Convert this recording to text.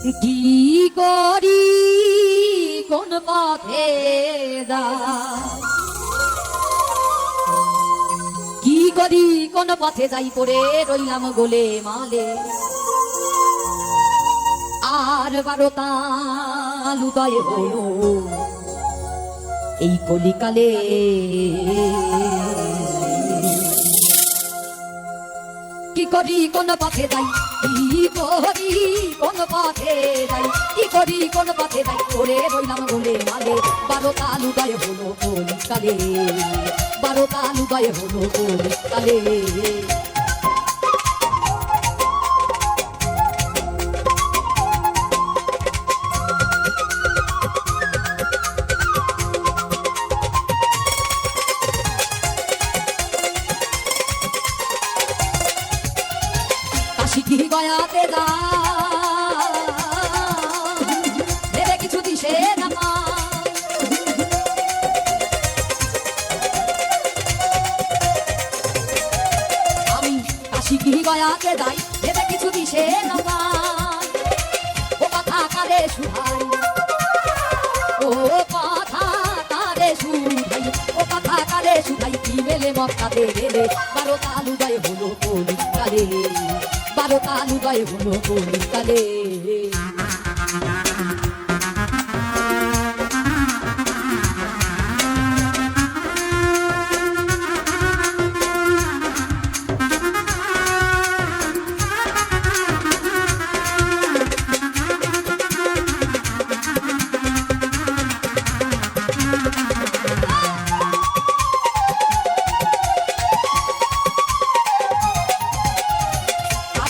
কি করি? কোন পথে কি করি? কোন পথে যাই পড়ে রইলাম গোলে মালে। আর বারোটা উদয় হলো এই কলিকালে। কি করি? কোন পথে যাই? কি করি? করি কোন পথে যাই করে রইলাম বলে মালে বারো তাল উদয় হলো কলিকালে বারো তাল উদয় হলো কলিকালে কাশি কি গয়াতে যা কি গয়াতে যাই, ভেবে কিছু দিশে না ও কথা কারে সুহাই ও কথা কারে সুহাই ও কথা কারে সুহাই কি মেলে মক্কাতে গেলে বারো তালু গায়ে হলো কলিকালে বারো তালু গায়ে হলো কলিকালে